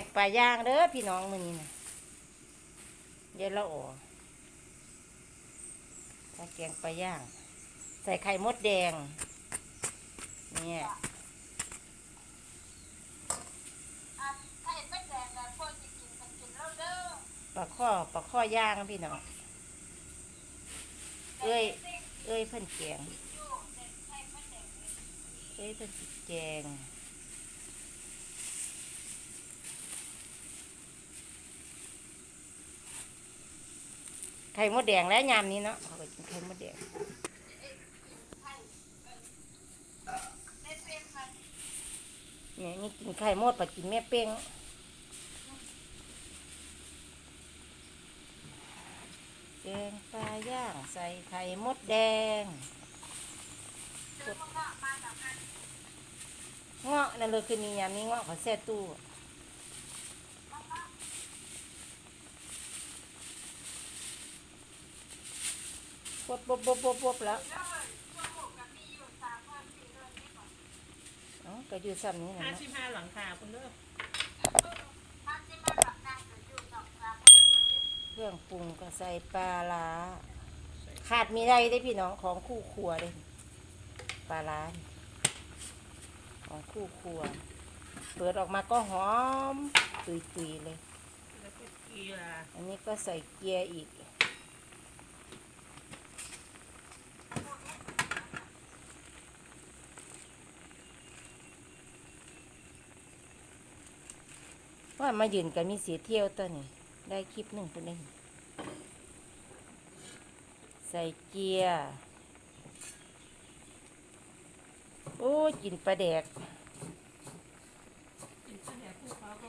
งปลาย่างเด้อพี่น้องมื้อนี้นะเย็นละโอถ้าแกงปลาย่าง ใส่ไข่มดแดง เนี่ยอันถ้าเห็นไม่แดงอะพวกจะกินกันกินแล้วเด้อปลาข้อปลาข้อย่างพี่น้อง เอ้ย เอ้ยเพิ่นแกงอยู่เด็กไทยไม่แดงเลยเอ้ยเพิ่นสิแกง ไข่มดแดงและยามนี้เนาะเขาก็กินไข่มดแดงเนี่ยนี่กินไข่มดปกินแม่เป้งแกงปลาย่างใส่ไข่มดแดงเงาะนั่นเลยคือมียามนี้เงาะเขาแช่ตู้ ปบปบปบปบปบแล้วแล้วเลยพวกผมกับมีอยู่สามวันสี่เดือนนี่ก่อนเอ้าก็อยู่ซ้ำนี้นะห้าเนาะสิบห้าหลังคาคุณเด้อถ้าที่มาแบบนั่งก็อยู่สองสามเดือนมันจะเครื่องปรุงก็ใส่ปลาร้าขาดมีได้ได้พี่น้องของคู่ครัวเลยปลาร้านี่ของคู่ครัว เปิดออกมาก็หอม ตุยๆเลย แล้วก็เกลืออันนี้ก็ใส่เกียร์อีก ว่ามายืนกันมีเสียเที่ยวตัวนี่ได้คลิปหนึ่งคนหนึ่งใส่เกียร์ โอ้ยกินปลาแดกกินเหนียวคู่เขาก็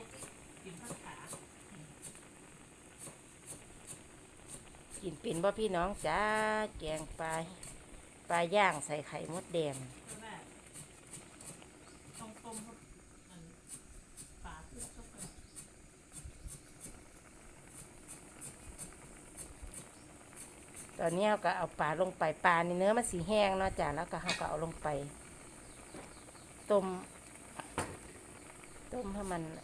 กินข้าวขากินเป็นบ่พี่น้องจ้า แกงปลา ปลาย่างใส่ไข่มดแดงต้มเขามันปลาเพื่อเข้าไป ตอนนี้เราก็เอาปลาลงไปปลาในเนื้อมันสีแห้งเนาะจ้ะแล้วก็เราก็เอาลงไปต้มต้มให้มันอัน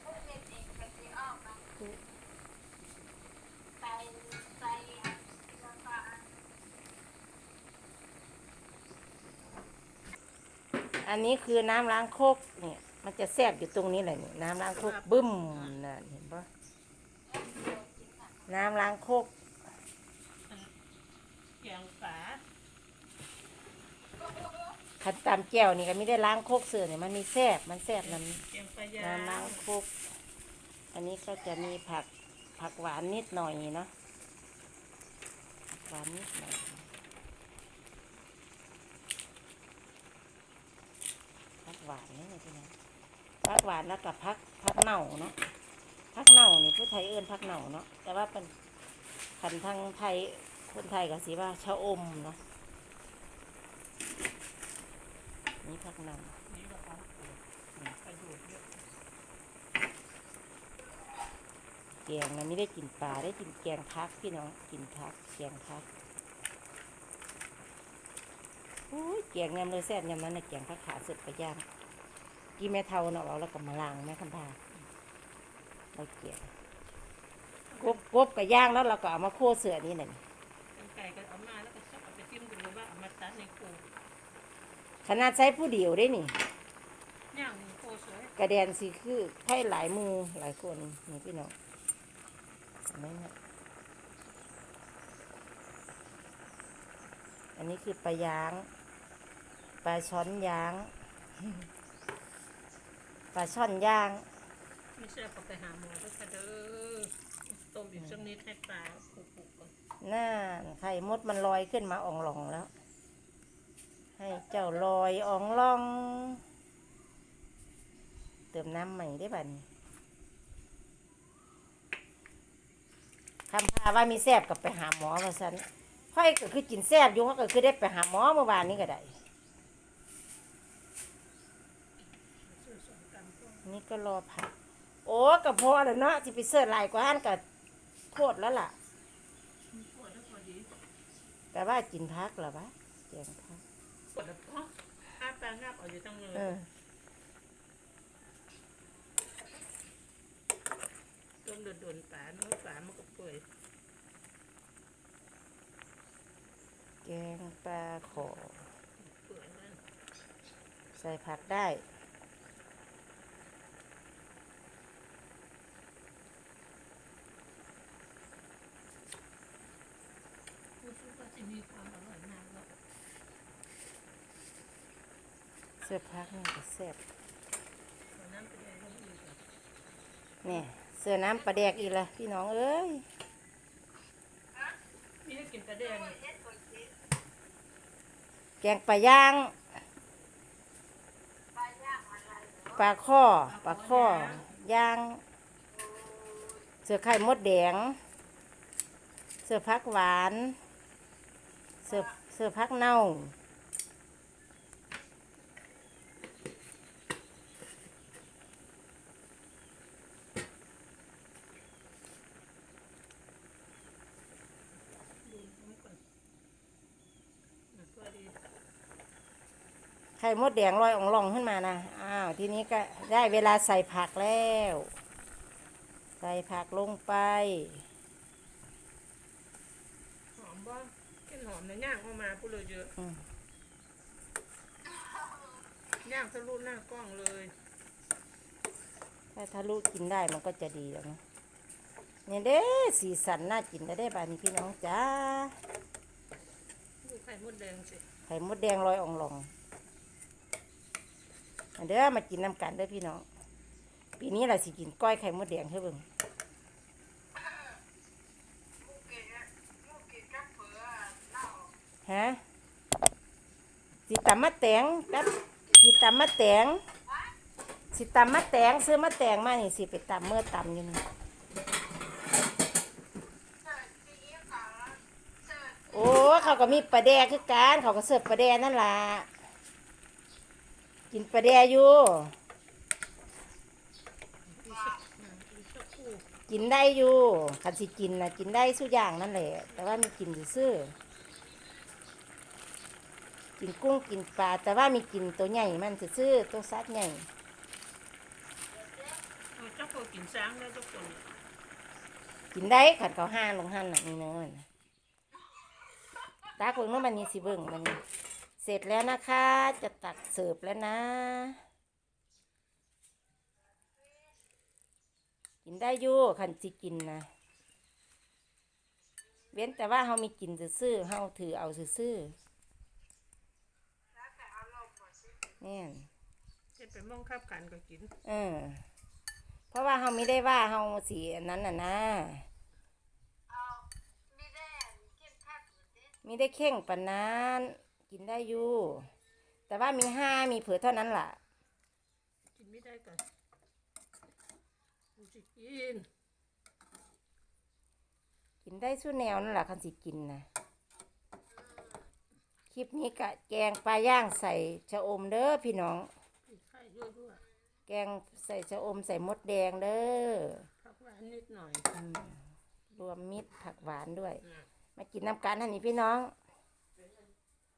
นอันนี้คือน้ำล้างโคกเนี่ย มันจะแซ่บอยู่ตรงนี้แหละนี่น้ำล้างโคกบึ้มน่ะเห็นปะน้ำล้างโคก แกงฝาขันตามแก้วนี่ก็ไม่ได้ล้างโคกเสือเนี่ยมันมีแซ่บมันแซ่บน้ำแกงปลายาน้ำล้างโคก อันนี้ก็จะมีผักผักหวานนิดหน่อยเนาะผักหวานนิดหน่อยผักหวานนี่พี่นะผักหวานแล้วกับผักผักเน่าเนาะผักเน่านี่ผู้ไทยเอิ้นผักเน่าเนาะแต่ว่าเป็นขันทางไทย คนไทยก็สิว่าชะอมเนาะนี่ผักน่านี่ก็เอาไปดูดเยอะแกงนะไม่ได้กินปลาได้กินแกงพักพี่น้องกินพักแกงพักโอ้ยแกงยำเลยแซ่บยำนั้นนะแกงพักขาสร็จไปย่างกี่แม่เท่าเนาะเอาแล้วก็มาล้างแม่คำพาเราเกี่ยงกบกบกับย่างแล้วเราก็เอามาโคเสือนี่หน่อย ก่ก็เอามาแล้วก็ชอบเอาไปจิ้มดูว่าเอามาตัดในโคขนาดใช้ผู้เดียวได้นี่ย่างในโคสวยกระแดนสิคือไพ่หลายมือหลายคนนี่พี่น้องเห็นไหมเนี่ยอันนี้คือปลาย่างปลาช้อนย่างปลาช่อนย่างไม่ใช่ก็ไปหาหมอด้วยค่ะเด้อต้มอีกสักนิ ดให้ปลาปุกๆก่อนน่าไข่มดมันลอยขึ้นมาอ่องหลองแล้ว ให้เจ้าลอยอ่องล่อง เติมน้ำใหม่ได้ป่ะนี่คำพาว่ามีแซบกับไปหาหมอมาสันค่อยก็คือกินแซบอยู่เขาก็คือได้ไปหาหมอเมื่อวานนี้ก็ได้ นี่ก็รอผัก โอ้กระเพาะแล้วเนาะที่ไปเสิร์ชหลายกว่าอันกับ โคตรแล้วล่ะ ปวดแล้วพอดีแต่ว่ากินพักเหรอวะแกงพัก ปวดแล้วอ๋อห้าปลางับเอาอยู่ตั้งเลเอยอต้มโดนๆป่าเนื้อป่ามันก็เปื่อยแกงปลาขอ เปื่อยนั่นใส่ผักได้ รู้สึกว่าจะมีความอร่อยมากแล้ว เสื้อผักนี่ก็แซ่บเอาน้ำไปแดงลงอีกอะนี่เสื้อน้ำปลาแดกอีกละพี่น้องเอ้ยมีให้กินแต่แดกแกงปลาย่างปลาย่างอะไรเหรอปลาข้อปลาข้อย่างเสื้อไข่มดแดง เสื้อพักหวาน เสื้อเสื้อพักเน่า ดูน้ำก่อนอะพอดี ไข่มดแดงลอยอ่องลองขึ้นมานะอ้าวทีนี้ก็ได้เวลาใส่ผักแล้ว ใส่ผักลงไปหอมบ่กินหอมเนี่ยย่างออกมาพูดเลยเยอะอืมย่างทะลุหน้ากล้องเลย ถ้าทะลุกินได้มันก็จะดีแล้วนะเนี่ยเด้สีสันน่ากินได้ได้บานนี้พี่น้องจ้าดูไข่มดแดงสิไข่มดแดงลอยอ่องลองอัน เด้อมากินน้ำกันเด้อพี่น้อง ปีนี้เราสิกินก้อยไข่มดแดงให้เบิ่งลูกกินอะลูกกินกับเผือเหล้าฮะสิตำมะแตงกับสิตำมะแตงสิตำมะแตงซื้อมะแตงมานี่สิไปตำเมื่อตำอยู่นี่โอ้เขาก็มีปลาแดกคือกันเขาก็เสิร์ฟปลาแดกนั่นล่ะ กินปลาแดกอยู่อีสักอะอีสักคู่ กินได้อยู่คันสิกินนะกินได้สุกอย่างนั่นแหละ แต่ว่ามีกินซื่อๆกินกุ้งกินปลา แต่ว่ามีกินตัวใหญ่มันซื่อๆตัวซัดใหญ่เอาเจ้าโคกินช้างแล้วเจ้าคนเนี่ยกินได้ขันเขาห้าลงห้านน่ะนี่เนินตาเบิ่งนู้นมันนี่สิเบิ่งมันนี่ เสร็จแล้วนะคะ จะตักเสิร์ฟแล้วนะ กินได้อยู่ขันสิกินนะ เว้นแต่ว่าเฮามีกินซื่อๆเฮาถือเอาซื่อแล้วแต่อารมณ์หมดสิๆเนี่ยเฮ็ดไปมองขับกันก็กิน เออ เพราะว่าเฮาไม่ได้ว่าเฮาสีอันนั้นน่ะนะเอามีแดงกินข้าวเหมือนเดิมมีได้เข่งปานนั้น กินได้อยู่ แต่ว่ามีห้ามีเผือเท่านั้นล่ะ กินไม่ได้ก่อนกูจะกิน กินได้สู้แนวนั่นแหละคันสิกินนะคลิปนี้กะแกงปลาย่างใส่ชะอมเด้อพี่น้องกินไข่ด้วยด้วยแกงใส่ชะอมใส่มดแดงเด้อผักหวานนิดหน่อย อืมรวมมิตรผักหวานด้วยอะมากินน้ำกันท่านนี่พี่น้อง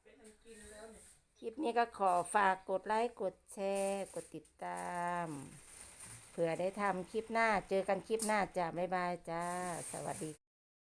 เป็นอันกินแล้วเนี่ย คลิปนี้ก็ขอฝากกดไลค์ กดแชร์ กดติดตาม เผื่อได้ทำคลิปหน้า เจอกันคลิปหน้าจ้าบ๊ายบายจ้า สวัสดี